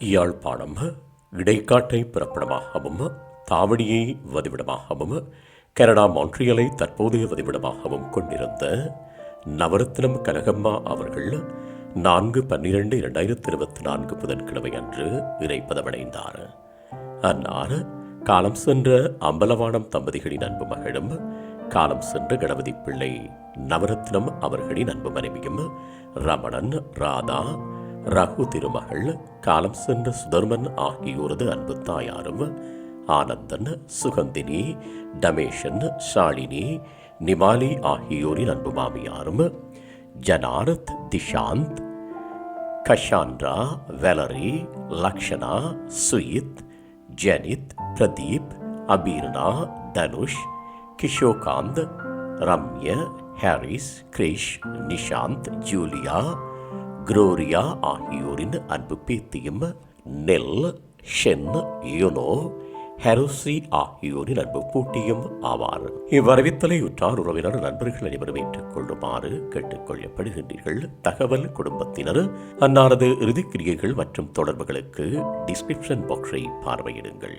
Yazhpanam இடைக்காட்டை பிறப்பிடமாகவும் தாவடியை வதிவிடமாகவும் Canada மான்ட்ரியலை தற்போதைய வதிவிடமாகவும் கொண்டிருந்த நவரத்னம் கனகம்மா அவர்கள் நான்கு பன்னிரண்டு இரண்டாயிரத்தி இருபத்தி நான்கு புதன்கிழமை அன்று இறைப்பதமடைந்தார் அன்னார் காலம் சென்ற அம்பலவானம் தம்பதிகளின் அன்பு மகளும் காலம் சென்ற கணபதி பிள்ளை நவரத்னம் அவர்களின் அன்பு மனைவியும் ரமணன் ராதா ரகு திருமகள் காலம் சென்ற சுதர்மன் ஆகியோரது அன்பு தாயாரும் ஆனந்தன் சுகந்தினி டமேஷன் ஷாலினி நிமாலி ஆகியோரின் அன்பு மாமியாரும் Janarth Dishanth Cassandra Valerie Lakshana Suyith Jenith Pradeep Abirna Dhanush Kishokanth Ramya Haris Krish Nishanth Julia Gloria ஆகியோரின் அன்பு பேத்தியும் நெல் ஷென் யுனோ ஹெரோசி ஆகியோரின் அன்பு பூட்டியும் ஆவார். இவ்வரவித்தலை உற்றார் உறவினர் நண்பர்கள் அனைவரும் ஏற்றுக் கொள்ளுமாறு கேட்டுக்கொள்ளப்படுகின்றீர்கள் தகவல் குடும்பத்தினர் அன்னாரது இறுதிக்கிரியைகள் மற்றும் தொடர்புகளுக்கு டிஸ்கிரிப்ஷன் பாக்ஸை பார்வையிடுங்கள்.